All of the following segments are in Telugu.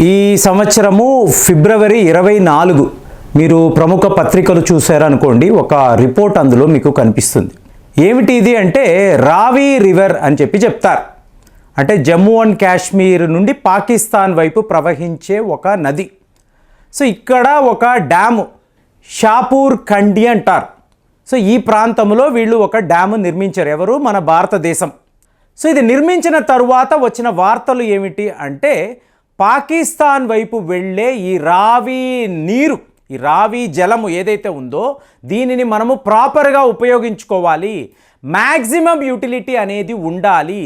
ఈ సంవత్సరము ఫిబ్రవరి ఇరవై నాలుగు మీరు ప్రముఖ పత్రికలు చూశారనుకోండి ఒక రిపోర్ట్ అందులో మీకు కనిపిస్తుంది. ఏమిటి ఇది అంటే రావి రివర్ అని చెప్పి చెప్తారు. అంటే జమ్మూ అండ్ కాశ్మీర్ నుండి పాకిస్తాన్ వైపు ప్రవహించే ఒక నది. సో ఇక్కడ ఒక డ్యాము షాపూర్ కండి అంటారు. సో ఈ ప్రాంతంలో వీళ్ళు ఒక డ్యాము నిర్మించారు. ఎవరు? మన భారతదేశం. సో ఇది నిర్మించిన తరువాత వచ్చిన వార్తలు ఏమిటి అంటే పాకిస్తాన్ వైపు వెళ్ళే ఈ రావి నీరు ఈ రావి జలము ఏదైతే ఉందో దీనిని మనము ప్రాపర్గా ఉపయోగించుకోవాలి. మ్యాక్సిమం యూటిలిటీ అనేది ఉండాలి.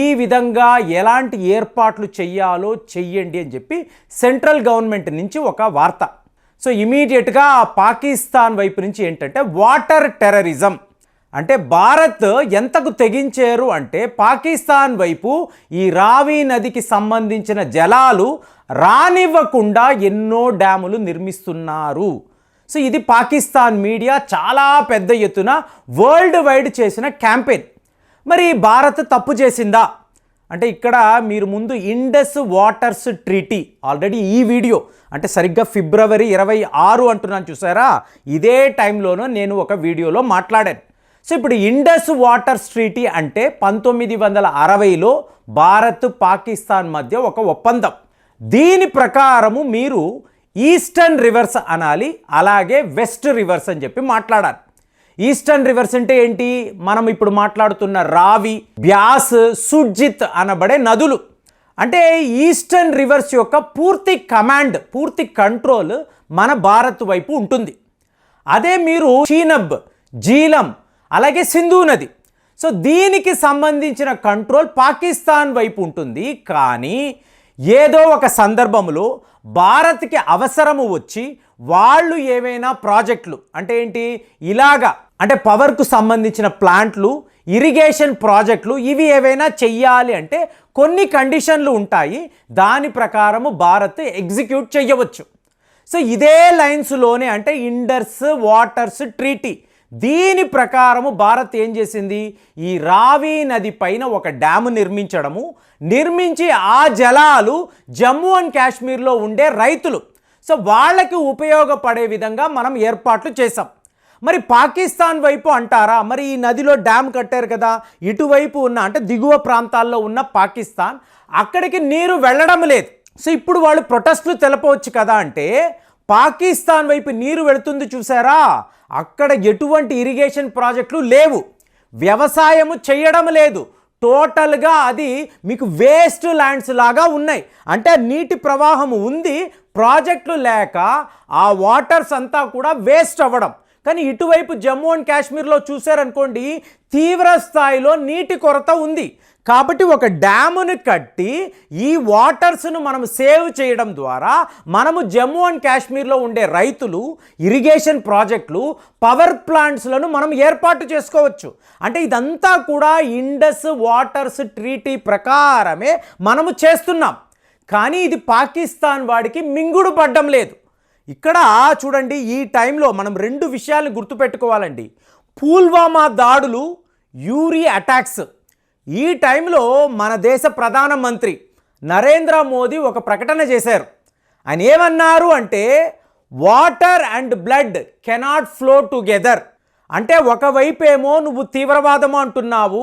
ఈ విధంగా ఎలాంటి ఏర్పాట్లు చెయ్యాలో చెయ్యండి అని చెప్పి సెంట్రల్ గవర్నమెంట్ నుంచి ఒక వార్త. సో ఇమీడియట్గా పాకిస్తాన్ వైపు నుంచి ఏంటంటే వాటర్ టెర్రరిజం అంటే భారత్ ఎంతకు తెగించారు అంటే పాకిస్తాన్ వైపు ఈ రావి నదికి సంబంధించిన జలాలు రానివ్వకుండా ఎన్నో డ్యాములు నిర్మిస్తున్నారు. సో ఇది పాకిస్తాన్ మీడియా చాలా పెద్ద ఎత్తున వరల్డ్ వైడ్ చేసిన క్యాంపెయిన్ మరి భారత్ తప్పు చేసిందా? అంటే ఇక్కడ మీరు ముందు ఇండస్ వాటర్స్ ట్రీటీ ఆల్రెడీ ఈ వీడియో అంటే సరిగ్గా ఫిబ్రవరి ఇరవై ఆరు అంటున్నాను చూసారా? ఇదే టైంలోనూ నేను ఒక వీడియోలో మాట్లాడాను. సో ఇప్పుడు ఇండస్ వాటర్ స్ట్రీటీ అంటే పంతొమ్మిది వందల అరవైలో భారత్ పాకిస్తాన్ మధ్య ఒక ఒప్పందం. దీని ప్రకారము మీరు ఈస్టర్న్ రివర్స్ అనాలి అలాగే వెస్ట్ రివర్స్ అని చెప్పి మాట్లాడాలి ఈస్టర్న్ రివర్స్ అంటే ఏంటి? మనం ఇప్పుడు మాట్లాడుతున్న రావి బ్యాస్ సుజిత్ అనబడే నదులు. అంటే ఈస్టర్న్ రివర్స్ యొక్క పూర్తి కమాండ్ పూర్తి కంట్రోల్ మన భారత్ వైపు ఉంటుంది. అదే మీరు చీనబ్ జీలం అలాగే సింధు నది. సో దీనికి సంబంధించిన కంట్రోల్ పాకిస్తాన్ వైపు ఉంటుంది. కానీ ఏదో ఒక సందర్భంలో భారత్కి అవసరము వచ్చి వాళ్ళు ఏవైనా ప్రాజెక్టులు అంటే ఏంటి? ఇలాగా అంటే పవర్కు సంబంధించిన ప్లాంట్లు ఇరిగేషన్ ప్రాజెక్టులు ఇవి ఏవైనా చెయ్యాలి అంటే కొన్ని కండిషన్లు ఉంటాయి. దాని ప్రకారము భారత్ ఎగ్జిక్యూట్ చేయవచ్చు సో ఇదే లైన్స్లోనే అంటే ఇండర్స్ వాటర్స్ ట్రీటీ దీని ప్రకారము భారత్ ఏం చేసింది? ఈ రావి నది పైన ఒక డ్యాము నిర్మించడము. నిర్మించి ఆ జలాలు జమ్మూ అండ్ కాశ్మీర్లో ఉండే రైతులు. సో వాళ్ళకి ఉపయోగపడే విధంగా మనం ఏర్పాట్లు చేసాం మరి పాకిస్తాన్ వైపు అంటారా? మరి ఈ నదిలో డ్యామ్ కట్టారు కదా. ఇటువైపు ఉన్న అంటే దిగువ ప్రాంతాల్లో ఉన్న పాకిస్తాన్ అక్కడికి నీరు వెళ్ళడం లేదు. సో ఇప్పుడు వాళ్ళు ప్రొటెస్ట్లు తెలపవచ్చు కదా అంటే పాకిస్తాన్ వైపు నీరు వెళుతుంది చూసారా? అక్కడ ఎటువంటి ఇరిగేషన్ ప్రాజెక్టులు లేవు. వ్యవసాయము చేయడం లేదు. టోటల్గా అది మీకు వేస్ట్ ల్యాండ్స్ లాగా ఉన్నాయి. అంటే నీటి ప్రవాహం ఉంది ప్రాజెక్టులు లేక ఆ వాటర్స్ అంతా కూడా వేస్ట్ అవ్వడం. కానీ ఇటువైపు జమ్మూ అండ్ కాశ్మీర్లో చూశారనుకోండి తీవ్ర స్థాయిలో నీటి కొరత ఉంది. కాబట్టి ఒక డ్యామును కట్టి ఈ వాటర్స్ను మనం సేవ్ చేయడం ద్వారా మనము జమ్మూ అండ్ కాశ్మీర్లో ఉండే రైతులు ఇరిగేషన్ ప్రాజెక్టులు పవర్ ప్లాంట్స్లను మనం ఏర్పాటు చేసుకోవచ్చు. అంటే ఇదంతా కూడా ఇండస్ వాటర్స్ ట్రీటీ ప్రకారమే మనము చేస్తున్నాం. కానీ ఇది పాకిస్తాన్ వాడికి మింగుడు పడ్డం లేదు. ఇక్కడ చూడండి ఈ టైంలో మనం రెండు విషయాలు గుర్తుపెట్టుకోవాలండి. పుల్వామా దాడులు యూరి అటాక్స్. ఈ టైంలో మన దేశ ప్రధానమంత్రి నరేంద్ర మోదీ ఒక ప్రకటన చేశారు. ఆయన ఏమన్నారు అంటే water and blood cannot flow together అంటే ఒకవైపేమో నువ్వు తీవ్రవాదం అంటున్నావు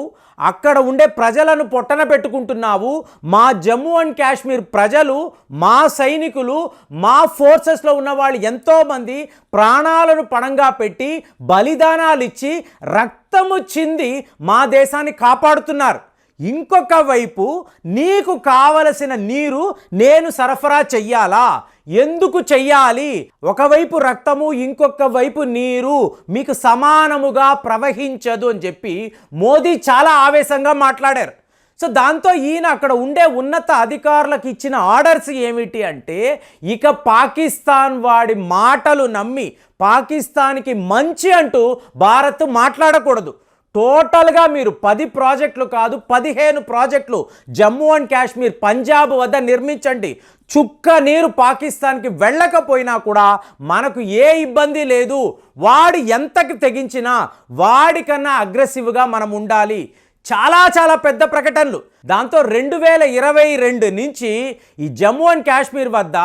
అక్కడ ఉండే ప్రజలను పొట్టన పెట్టుకుంటున్నావు మా జమ్మూ అండ్ కాశ్మీర్ ప్రజలు మా సైనికులు మా ఫోర్సెస్లో ఉన్న వాళ్ళు ఎంతోమంది ప్రాణాలను పణంగా పెట్టి బలిదానాలు ఇచ్చి రక్తము చింది మా దేశాన్ని కాపాడుతున్నారు. ఇంకొక వైపు నీకు కావలసిన నీరు నేను సరఫరా చెయ్యాలా? ఎందుకు చెయ్యాలి? ఒకవైపు రక్తము ఇంకొక వైపు నీరు మీకు సమానముగా ప్రవహించదు అని చెప్పి మోదీ చాలా ఆవేశంగా మాట్లాడారు. సో దాంతో ఈయన అక్కడ ఉండే ఉన్నత అధికారులకు ఇచ్చిన ఆర్డర్స్ ఏమిటి అంటే ఇక పాకిస్తాన్ వాడి మాటలు నమ్మి పాకిస్తాన్కి మంచి అంటూ భారత్ మాట్లాడకూడదు. టోటల్గా మీరు పది ప్రాజెక్టులు కాదు పదిహేను ప్రాజెక్టులు జమ్మూ అండ్ కాశ్మీర్ పంజాబ్ వద్ద నిర్మించండి. చుక్క నీరు పాకిస్తాన్కి వెళ్ళకపోయినా కూడా మనకు ఏ ఇబ్బంది లేదు. వాడు ఎంతకి తెగించినా వాడికన్నా అగ్రెసివ్గా మనం ఉండాలి. చాలా చాలా పెద్ద ప్రకటనలు. దాంతో రెండు వేల ఇరవై రెండు నుంచి ఈ జమ్మూ అండ్ కాశ్మీర్ వద్ద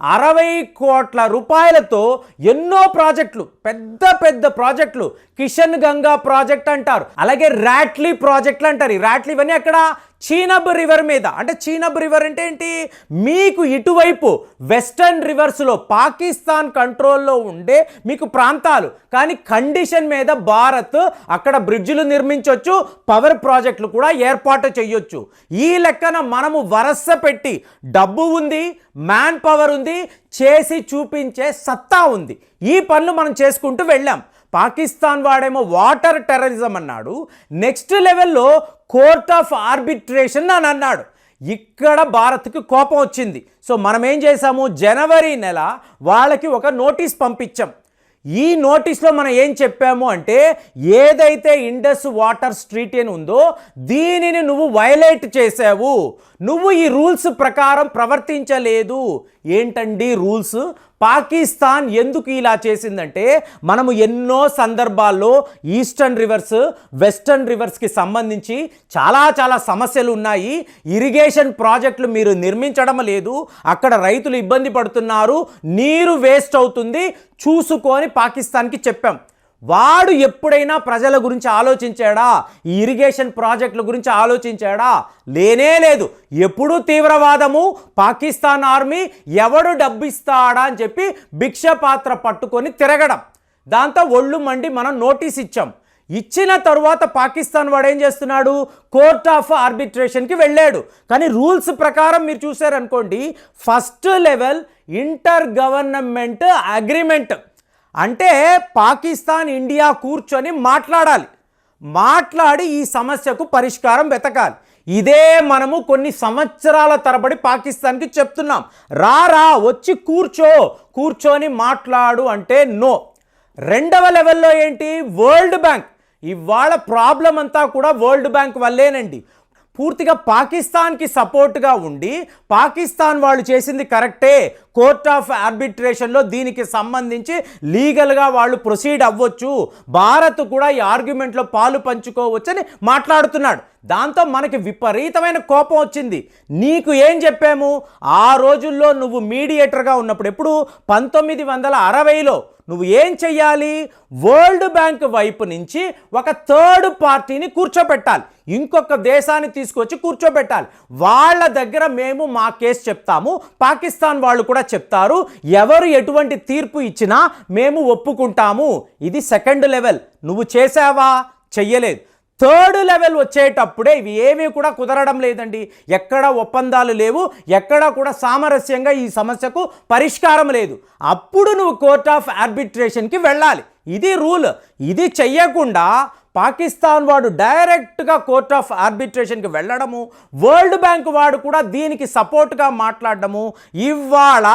అరవై కోట్ల రూపాయలతో ఎన్నో ప్రాజెక్టులు పెద్ద పెద్ద ప్రాజెక్టులు. కిషన్ గంగా ప్రాజెక్ట్ అంటారు. అలాగే రాట్లీ ప్రాజెక్టులు అంటారు. ఈ రాట్లీ ఇవన్నీ అక్కడ చీనబ్ రివర్ మీద. అంటే చీనబ్ రివర్ అంటే ఏంటి? మీకు ఇటువైపు వెస్టర్న్ రివర్స్లో పాకిస్తాన్ కంట్రోల్లో ఉండే మీకు ప్రాంతాలు. కానీ కండిషన్ మీద భారత్ అక్కడ బ్రిడ్జిలు నిర్మించవచ్చు పవర్ ప్రాజెక్టులు కూడా ఏర్పాటు చేయొచ్చు ఈ లెక్కన మనము వరస పెట్టి డబ్బు ఉంది మ్యాన్ పవర్ ఉంది చేసి చూపించే సత్తా ఉంది. ఈ పనులు మనం చేసుకుంటూ వెళ్ళాం. పాకిస్తాన్ వాడేమో వాటర్ టెర్రరిజం అన్నాడు. నెక్స్ట్ లెవెల్లో కోర్ట్ ఆఫ్ ఆర్బిట్రేషన్ అని అన్నాడు. ఇక్కడ భారత్కి కోపం వచ్చింది. సో మనం ఏం చేసాము జనవరి నెల వాళ్ళకి ఒక నోటీస్ పంపించాం. ఈ నోటీస్లో మనం ఏం చెప్పాము అంటే ఏదైతే ఇండస్ వాటర్ స్ట్రీట్ అని ఉందో దీనిని నువ్వు వైలేట్ చేసావు. నువ్వు ఈ రూల్స్ ప్రకారం ప్రవర్తించలేదు. ఏంటండి రూల్స్? పాకిస్తాన్ ఎందుకు ఇలా చేసిందంటే మనము ఎన్నో సందర్భాల్లో ఈస్టర్న్ రివర్స్ వెస్టర్న్ రివర్స్కి సంబంధించి చాలా చాలా సమస్యలు ఉన్నాయి. ఇరిగేషన్ ప్రాజెక్టులు మీరు నిర్మించడం లేదు. అక్కడ రైతులు ఇబ్బంది పడుతున్నారు. నీరు వేస్ట్ అవుతుంది. చూసుకొని పాకిస్తాన్కి చెప్పాం. వాడు ఎప్పుడైనా ప్రజల గురించి ఆలోచించాడా? ఈ ఇరిగేషన్ ప్రాజెక్టుల గురించి ఆలోచించాడా? లేనే లేదు. ఎప్పుడూ తీవ్రవాదము పాకిస్తాన్ ఆర్మీ ఎవడు డబ్బిస్తాడా అని చెప్పి భిక్ష పాత్ర పట్టుకొని తిరగడం. దాంతో ఒళ్ళు మండి మనం నోటీస్ ఇచ్చాం. ఇచ్చిన తరువాత పాకిస్తాన్ వాడు ఏం చేస్తున్నాడు? కోర్ట్ ఆఫ్ ఆర్బిట్రేషన్కి వెళ్ళాడు. కానీ రూల్స్ ప్రకారం మీరు చూసారనుకోండి first level inter government agreement. అంటే పాకిస్తాన్ ఇండియా కూర్చొని మాట్లాడాలి. మాట్లాడి ఈ సమస్యకు పరిష్కారం వెతకాలి. ఇదే మనము కొన్ని సంవత్సరాల తరబడి పాకిస్తాన్కి చెప్తున్నాం. రారా వచ్చి కూర్చో. కూర్చొని మాట్లాడు అంటే నో. రెండవ లెవెల్లో ఏంటి? World bank. ఇవాళ ప్రాబ్లం అంతా కూడా వరల్డ్ బ్యాంక్ వల్లేనండి. పూర్తిగా పాకిస్తాన్కి సపోర్ట్గా ఉండి పాకిస్తాన్ వాళ్ళు చేసింది కరెక్టే. కోర్ట్ ఆఫ్ ఆర్బిట్రేషన్లో దీనికి సంబంధించి లీగల్గా వాళ్ళు ప్రొసీడ్ అవ్వచ్చు. భారత్ కూడా ఈ ఆర్గ్యుమెంట్లో పాలు పంచుకోవచ్చని మాట్లాడుతున్నాడు. దాంతో మనకి విపరీతమైన కోపం వచ్చింది. నీకు ఏం చెప్పాము? ఆ రోజుల్లో నువ్వు మీడియేటర్గా ఉన్నప్పుడు ఎప్పుడు? పంతొమ్మిది వందల అరవైలో. నువ్వు ఏం చెయ్యాలి? వరల్డ్ బ్యాంక్ వైపు నుంచి ఒక థర్డ్ పార్టీని కూర్చోబెట్టాలి. ఇంకొక దేశాన్ని తీసుకొచ్చి కూర్చోబెట్టాలి. వాళ్ళ దగ్గర మేము మా కేసు చెప్తాము. పాకిస్తాన్ వాళ్ళు కూడా చెప్తారు ఎవరు ఎటువంటి తీర్పు ఇచ్చినా మేము ఒప్పుకుంటాము. ఇది సెకండ్ లెవెల్ నువ్వు చేసావా చెయ్యలేదు. థర్డ్ లెవెల్ వచ్చేటప్పుడే ఇవి ఏమీ కూడా కుదరడం లేదండి. ఎక్కడ ఒప్పందాలు లేవు ఎక్కడ కూడా సామరస్యంగా ఈ సమస్యకు పరిష్కారం లేదు. అప్పుడు నువ్వు కోర్ట్ ఆఫ్ ఆర్బిట్రేషన్కి వెళ్ళాలి. ఇది రూల్. ఇది చెయ్యకుండా పాకిస్తాన్ వాడు డైరెక్ట్గా కోర్ట్ ఆఫ్ ఆర్బిట్రేషన్కి వెళ్ళడము వరల్డ్ బ్యాంక్ వాడు కూడా దీనికి సపోర్ట్గా మాట్లాడడము ఇవాళ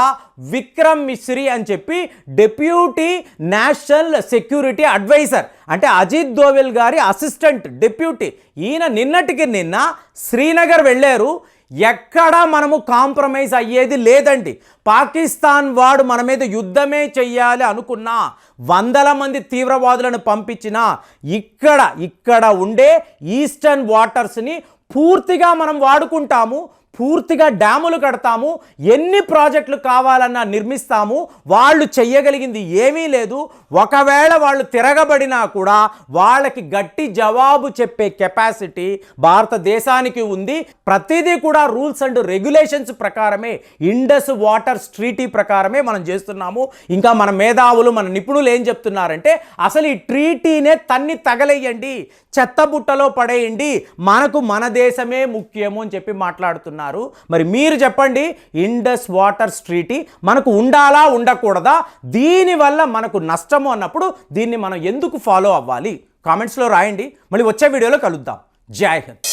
విక్రమ్ మిశ్రీ అని చెప్పి డెప్యూటీ నేషనల్ సెక్యూరిటీ అడ్వైజర్ అంటే అజిత్ దోవెల్ గారి అసిస్టెంట్ డెప్యూటీ. ఈయన నిన్నటికి నిన్న శ్రీనగర్ వెళ్ళారు. ఎక్కడా మనము కాంప్రమైజ్ అయ్యేది లేదండి. పాకిస్తాన్ వాడు మన మీద యుద్ధమే చెయ్యాలి అనుకున్నా వందల మంది తీవ్రవాదులను పంపించినా ఇక్కడ ఇక్కడ ఉండే ఈస్టర్న్ వాటర్స్ని పూర్తిగా మనం వాడుకుంటాము పూర్తిగా డ్యాములు కడతాము ఎన్ని ప్రాజెక్టులు కావాలన్నా నిర్మిస్తాము వాళ్ళు చెయ్యగలిగింది ఏమీ లేదు. ఒకవేళ వాళ్ళు తిరగబడినా కూడా వాళ్ళకి గట్టి జవాబు చెప్పే కెపాసిటీ భారతదేశానికి ఉంది. ప్రతిదీ కూడా రూల్స్ అండ్ రెగ్యులేషన్స్ ప్రకారమే ఇండస్ వాటర్ ట్రీటీ ప్రకారమే మనం చేస్తున్నాము. ఇంకా మన మేధావులు మన నిపుణులు ఏం చెప్తున్నారంటే అసలు ఈ ట్రీటీనే తన్ని తగలేయండి చెత్తబుట్టలో పడేయండి మనకు మన దేశమే ముఖ్యము అని చెప్పి మాట్లాడుతున్నారు. మరి మీరు చెప్పండి ఇండస్ వాటర్ ట్రీటీ మనకు ఉండాలా ఉండకూడదా? దీనివల్ల మనకు నష్టము అన్నప్పుడు దీన్ని మనం ఎందుకు ఫాలో అవ్వాలి? కామెంట్స్లో రాయండి. మళ్ళీ వచ్చే వీడియోలో కలుద్దాం. జై హింద్.